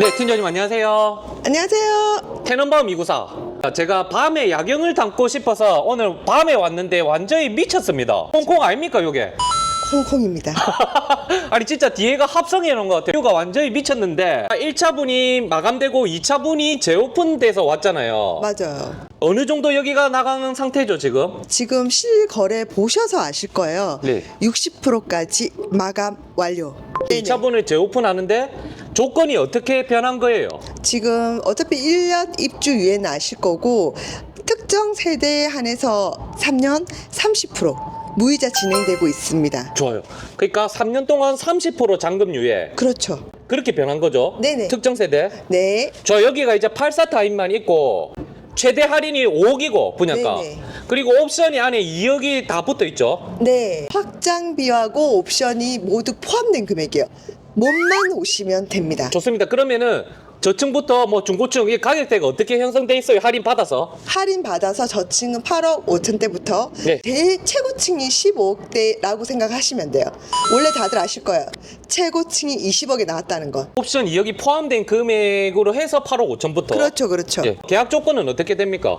네, 팀장님 안녕하세요. 안녕하세요. 테넌바움 이구사. 제가 밤에 야경을 담고 싶어서 오늘 밤에 왔는데 완전히 미쳤습니다. 홍콩 아닙니까, 요게? 홍콩입니다. 아니 진짜 뒤에가 합성해 놓은 것 같아요. 뷰가 완전히 미쳤는데 1차 분이 마감되고 2차 분이 재오픈돼서 왔잖아요. 맞아요. 어느 정도 여기가 나가는 상태죠, 지금? 지금 실거래 보셔서 아실 거예요. 네. 60%까지 마감 완료. 네네. 2차 분을 재오픈하는데 조건이 어떻게 변한 거예요? 지금 어차피 1년 입주 유예는 아실 거고 특정 세대에 한해서 3년 30% 무이자 진행되고 있습니다. 좋아요. 그러니까 3년 동안 30% 잔금 유예. 그렇죠. 그렇게 변한 거죠? 네네. 특정 세대? 네. 저 여기가 이제 84 타입만 있고 최대 할인이 5억이고 분양가 네네. 그리고 옵션이 안에 2억이 다 붙어 있죠 네. 확장비하고 옵션이 모두 포함된 금액이에요. 몸만 오시면 됩니다. 좋습니다 그러면은 저층부터 뭐 중고층 이 가격대가 어떻게 형성돼 있어요 할인 받아서 할인 받아서 저층은 8억 5천대부터 네. 대 최고층이 15억대라고 생각하시면 돼요. 원래 다들 아실 거예요. 최고층이 20억에 나왔다는 거. 옵션 2억이 포함된 금액으로 해서 8억 5천부터 그렇죠, 그렇죠. 예, 계약 조건은 어떻게 됩니까?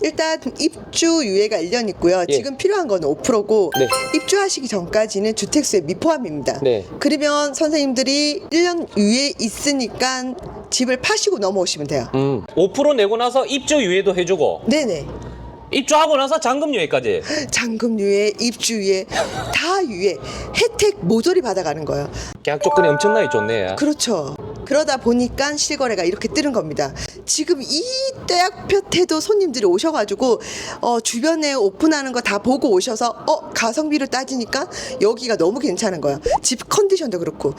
일단 입주 유예가 1년 있고요. 예. 지금 필요한 건 5%고 네. 입주하시기 전까지는 주택수에 미포함입니다. 네. 그러면 선생님들이 1년 유예 있으니까 집을 파시고 넘어오시면 돼요. 음, 5% 내고 나서 입주 유예도 해주고 네네. 입주하고 나서 잔금 유예까지 잔금 유예, 입주 유예 다 유예 혜택 모조리 받아가는 거예요. 계약 조건이 엄청나게 좋네 그렇죠. 그러다 보니까 실거래가 이렇게 뜨는 겁니다. 지금 이 대학볕에도 손님들이 오셔가지고 어, 주변에 오픈하는 거 다 보고 오셔서 어 가성비를 따지니까 여기가 너무 괜찮은 거예요. 집 컨디션도 그렇고.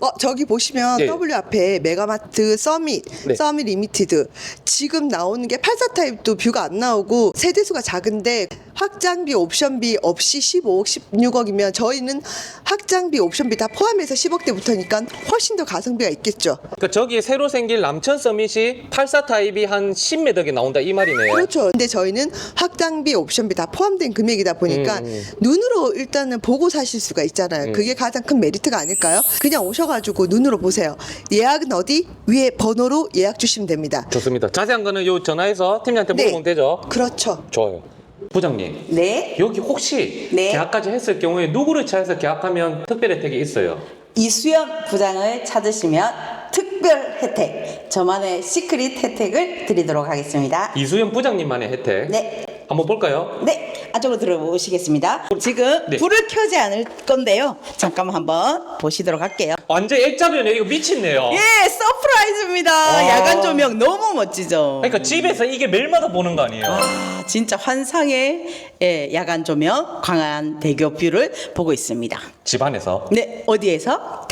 어 저기 보시면 예. W 앞에 메가마트 서밋, 네. 서밋 리미티드 지금 나오는 게 84 타입도 뷰가 안 나오고 세대수가 작은데 확장비 옵션비 없이 15억 16억이면 저희는 확장비 옵션비 다 포함해서 10억대부터니까 훨씬 더 가성비가 있겠죠. 그러니까 저기 새로 생길 남천 서밋이 84 타입이 한 10매덕에 나온다 이 말이네요 그렇죠. 근데 저희는 확장비 옵션비 다 포함된 금액이다 보니까 음, 음. 눈으로 일단은 보고 사실 수가 있잖아요. 음. 그게 가장 큰 메리트가 아닐까요? 그냥 오셔 가지고 눈으로 보세요. 예약은 어디? 위에 번호로 예약 주시면 됩니다. 좋습니다. 자세한 거는 요 전화해서 팀장한테 네. 물어보면 되죠. 그렇죠. 좋아요. 부장님, 네. 여기 혹시 네. 계약까지 했을 경우에 누구를 차해서 계약하면 특별 혜택이 있어요? 이수연 부장을 찾으시면 특별 혜택, 저만의 시크릿 혜택을 드리도록 하겠습니다. 이수연 부장님만의 혜택. 네. 한번 볼까요? 네. 안쪽으로 들어오시겠습니다. 지금 네. 불을 켜지 않을 건데요. 잠깐만 한번 보시도록 할게요. 완전 액자변에 이거 미친네요. 예, 서프라이즈입니다. 아. 야간 조명 너무 멋지죠? 그러니까 집에서 이게 매일마다 보는 거 아니에요? 아, 진짜 환상의 예, 야간 조명 광안 대교 뷰를 보고 있습니다. 집 안에서. 네, 어디에서?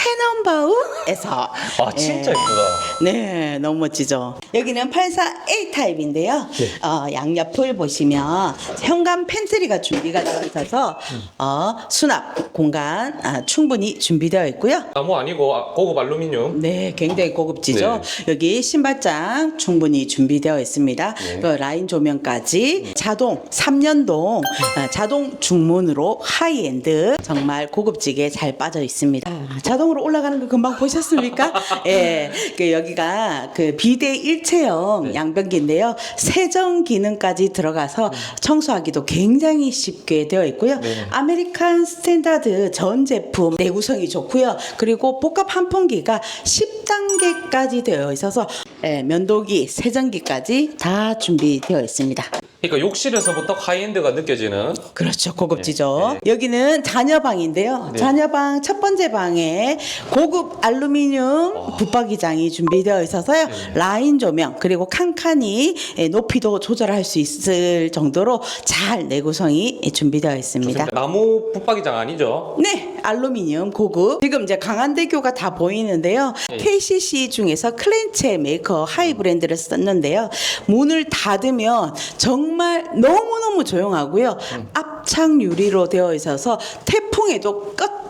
테넌바우에서. 아, 진짜 예쁘다. 네, 너무 멋지죠. 여기는 84A 타입인데요. 네. 어, 양옆을 보시면 현관 팬트리가 준비가 되어 있어서 어, 수납 공간 아, 충분히 준비되어 있고요. 나무 아니고 아, 고급 알루미늄. 네, 굉장히 고급지죠. 여기 신발장 충분히 준비되어 있습니다. 네. 그 라인 조명까지 자동 3년동 아, 자동 중문으로 하이엔드 정말 고급지게 잘 빠져 있습니다. 아, 자동으로 올라가는 거 금방 보셨습니까? 예, 그 여기가 그 비대 일체형 네. 양변기인데요. 세정 기능까지 들어가서 청소하기도 굉장히 쉽게 되어 있고요. 네. 아메리칸 스탠다드 전 제품 내구성이 좋고요. 그리고 복합 환풍기가 10단계까지 되어 있어서 예, 면도기, 세정기까지 다 준비되어 있습니다. 그러니까 욕실에서부터 하이엔드가 느껴지는. 그렇죠. 고급지죠. 네, 여기는 자녀방인데요. 네. 자녀방 첫 번째 방에 고급 알루미늄 붙박이장이 준비되어 있어서요. 네. 라인 조명 그리고 칸칸이 예, 높이도 조절할 수 있을 정도로 잘 내구성이 준비되어 있습니다. 나무 붙박이장 아니죠? 네, 알루미늄 고급. 지금 이제 강한대교가 다 보이는데요. 네. KCC 중에서 클렌체 메이커 하이 브랜드를 썼는데요. 문을 닫으면 정말 너무너무 조용하고요. 음. 앞창 유리로 되어 있어서 태풍에도 끄떡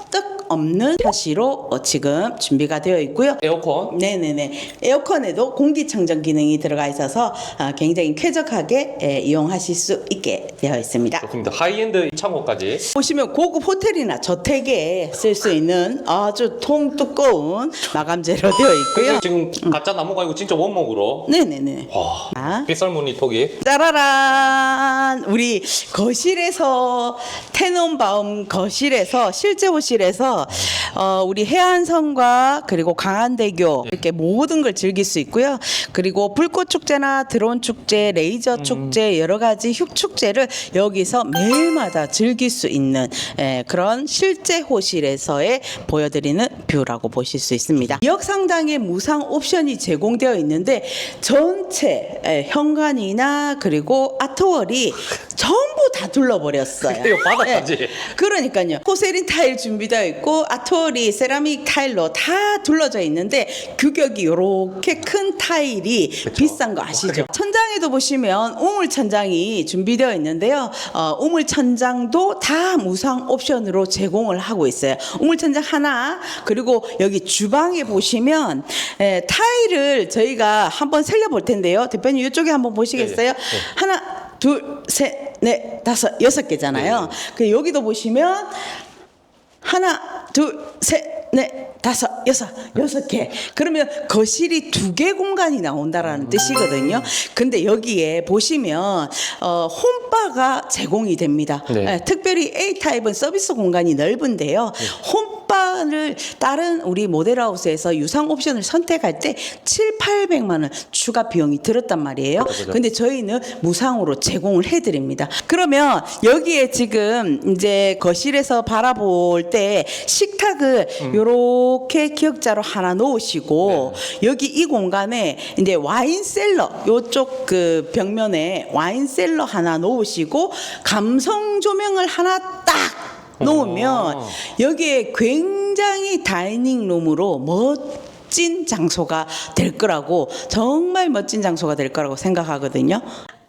없는 샤시로 어, 지금 준비가 되어 있고요. 에어컨. 네네네. 에어컨에도 공기청정 기능이 들어가 있어서 아, 굉장히 쾌적하게 예, 이용하실 수 있게 되어 있습니다. 좋습니다. 하이엔드 창호까지. 보시면 고급 호텔이나 저택에 쓸 수 있는 아주 통 두꺼운 마감재로 되어 있고요. 지금 가짜 나무가 아니고 진짜 원목으로. 네네네. 와. 아. 빗설무늬 톡이. 짜라란 우리 거실에서 테넌바움 거실에서 실제 호실에 서 어, 우리 해안선과 그리고 강한대교 이렇게 모든 걸 즐길 수 있고요. 그리고 불꽃 축제나 드론 축제, 레이저 축제 여러 가지 흉 축제를 여기서 매일마다 즐길 수 있는 예, 그런 실제 호실에서의 보여드리는 뷰라고 보실 수 있습니다. 지역 상당의 무상 옵션이 제공되어 있는데 전체 예, 현관이나 그리고 아트월이 전부 다 둘러버렸어요. 그래요, 바닥까지. 예, 그러니까요. 포세린 타일 준비되어 있고 아트월이 세라믹 타일로 다 둘러져 있는데 규격이 이렇게 큰 타일이 비싼 거 아시죠? 천장에도 보시면 우물 천장이 준비되어 있는데요. 어, 우물 천장도 다 무상 옵션으로 제공을 하고 있어요. 우물 천장 하나 그리고 여기 주방에 보시면 에, 타일을 저희가 한번 살려볼 텐데요. 대표님 이쪽에 한번 보시겠어요? 하나 둘, 셋, 넷, 다섯, 여섯 개잖아요. 그 여기도 보시면 하나, 둘, 셋, 넷, 다섯, 여섯, 여섯 개. 그러면 거실이 두 개 공간이 나온다라는 뜻이거든요. 근데 여기에 보시면 어, 홈바가 제공이 됩니다. 네. 예, 특별히 A 타입은 서비스 공간이 넓은데요. 홈 바를 다른 우리 모델하우스에서 유상 옵션을 선택할 때 7, 800만 원 추가 비용이 들었단 말이에요. 근데 저희는 무상으로 제공을 해 드립니다. 그러면 여기에 지금 이제 거실에서 바라볼 때 식탁을 요렇게 기역자로 하나 놓으시고 여기 이 공간에 이제 와인 셀러 요쪽 그 벽면에 와인 셀러 하나 놓으시고 감성 조명을 하나 딱 놓으면 어. 여기에 굉장히 다이닝 룸으로 멋진 장소가 될 거라고 정말 멋진 장소가 될 거라고 생각하거든요.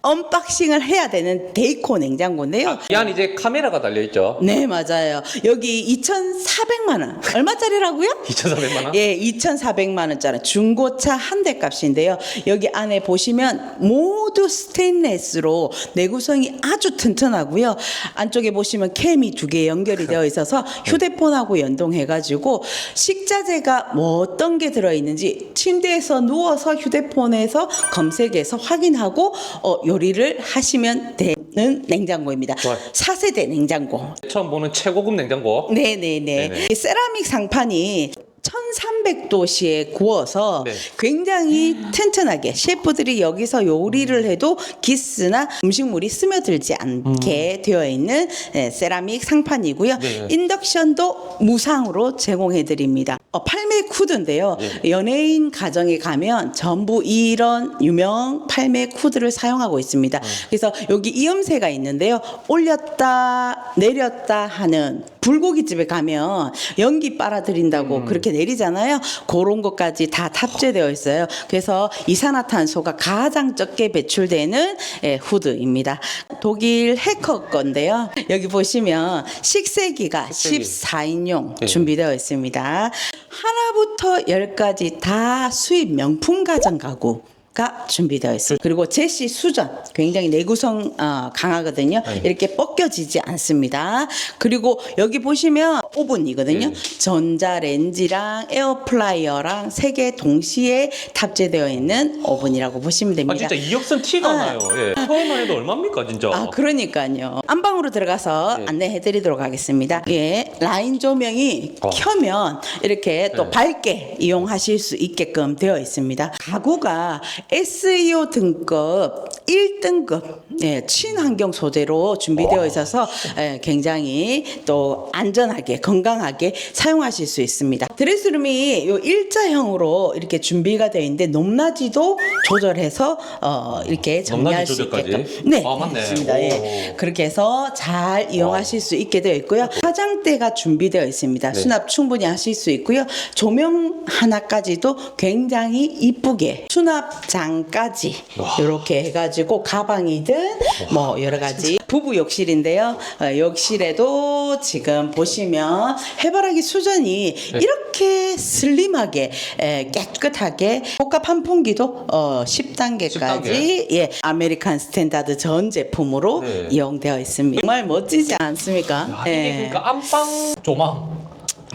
언박싱을 해야 되는 데이코 냉장고인데요. 이 안에 이제 카메라가 달려있죠. 네, 맞아요. 여기 2,400만 원. 얼마짜리라고요? 2,400만 원? 예, 2,400만 원짜리 중고차 한 대 값인데요. 여기 안에 보시면 모두 스테인레스로 내구성이 아주 튼튼하고요. 안쪽에 보시면 캠이 두 개 연결이 되어 있어서 휴대폰하고 연동해 가지고 식자재가 뭐 어떤 게 들어 있는지 침대에서 누워서 휴대폰에서 검색해서 확인하고 어, 요리를 하시면 되는 냉장고입니다. 좋아요. 4세대 냉장고. 처음 보는 최고급 냉장고. 네네네. 네네. 이 세라믹 상판이 1300도씨에 구워서 네. 굉장히 튼튼하게 셰프들이 여기서 요리를 해도 기스나 음식물이 스며들지 않게 되어 있는 네, 세라믹 상판이고요. 음. 네. 인덕션도 무상으로 제공해 드립니다. 어, 팔메 쿠드인데요. 네. 연예인 가정에 가면 전부 이런 유명 팔메 쿠드를 사용하고 있습니다. 음. 그래서 여기 이음새가 있는데요. 올렸다 내렸다 하는 불고기집에 가면 연기 빨아들인다고 음. 그렇게 내리잖아요. 그런 것까지 다 탑재되어 있어요. 그래서 이산화탄소가 가장 적게 배출되는 예, 후드입니다. 독일 해커 건데요. 여기 보시면 식세기가 식세기. 14인용 네. 준비되어 있습니다. 하나부터 열까지 다 수입 명품 가전 가구. 가 준비되어 있어요. 그리고 제시 수전 굉장히 내구성 어, 강하거든요. 네. 이렇게 벗겨지지 않습니다. 그리고 여기 보시면 오븐이거든요. 네. 전자레인지랑 에어프라이어랑 세 개 동시에 탑재되어 있는 오븐이라고 보시면 아, 됩니다. 진짜 이역선 티가 아. 나요. 예. 처음만 해도 얼마입니까, 진짜? 아, 그러니까요. 안방으로 들어가서 네. 안내해 드리도록 하겠습니다. 예, 라인 조명이 어. 켜면 이렇게 또 네. 밝게 이용하실 수 있게끔 되어 있습니다. 가구가 SEO 등급 1등급 예, 친환경 소재로 준비되어 있어서 예, 굉장히 또 안전하게 건강하게 사용하실 수 있습니다. 드레스룸이 요 일자형으로 이렇게 준비가 되어 있는데 높낮이도 조절해서 어, 이렇게 정리할 수 조절까지? 있게끔 네, 아, 맞네. 맞습니다. 예. 오. 그렇게 해서 잘 이용하실 수 있게 되어 있고요. 화장대가 준비되어 있습니다. 네. 수납 충분히 하실 수 있고요. 조명 하나까지도 굉장히 이쁘게 수납 장까지 이렇게 해가지고 가방이든 뭐 여러 가지 부부 욕실인데요. 어, 욕실에도 지금 보시면 해바라기 수전이 네. 이렇게 슬림하게 에, 깨끗하게 복합 환풍기도 어, 10단계까지 10단계. 예 아메리칸 스탠다드 전 제품으로 네. 이용되어 있습니다. 정말 멋지지 않습니까? 야, 예. 이게 그러니까 안방 조망.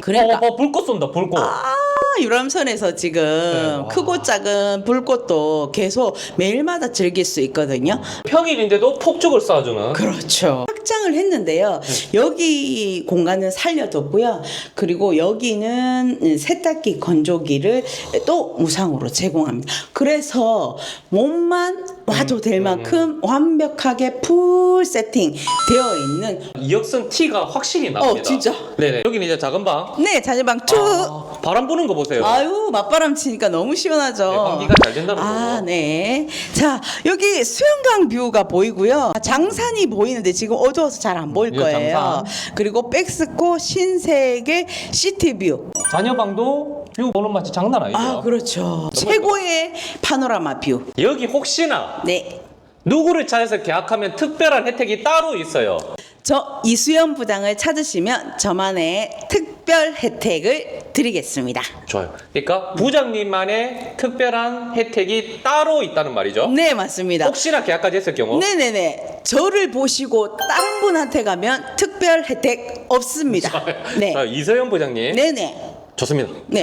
그러니까 어, 어, 불꽃 쏜다, 불꽃. 아, 유람선에서 지금 와. 크고 작은 불꽃도 계속 매일마다 즐길 수 있거든요. 평일인데도 폭죽을 쏴주는. 그렇죠. 확장을 했는데요. 여기 공간은 살려뒀고요. 그리고 여기는 세탁기 건조기를 또 무상으로 제공합니다. 그래서 몸만 와도 될 만큼 완벽하게 풀 세팅 되어 있는 이역선 티가 확실히 납니다. 어, 진짜. 네네. 여기는 이제 작은 방. 네 자제방 투. 아, 바람 부는 거 보세요. 아유 맞바람 치니까 너무 시원하죠. 네, 환기가 잘 된다는 아, 거고. 네. 자 여기 수영강 뷰가 보이고요. 장산이 보이는데 지금 어두워서 잘 안 보일 이거 거예요. 장산. 그리고 백스코 신세계 시티뷰. 자녀방도 뷰 보는 맛이 장난 아니죠. 아 그렇죠. 최고의 파노라마 뷰. 여기 혹시나 네. 누구를 찾아서 계약하면 특별한 혜택이 따로 있어요. 저 이수연 부장을 찾으시면 저만의 특별 혜택을 드리겠습니다. 좋아요. 그러니까 부장님만의 특별한 혜택이 따로 있다는 말이죠. 네 맞습니다. 혹시나 계약까지 했을 경우 네네네. 저를 보시고 다른 분한테 가면 특별 혜택 없습니다. 네. 자, 이서영 부장님 네네. 좋습니다. 네.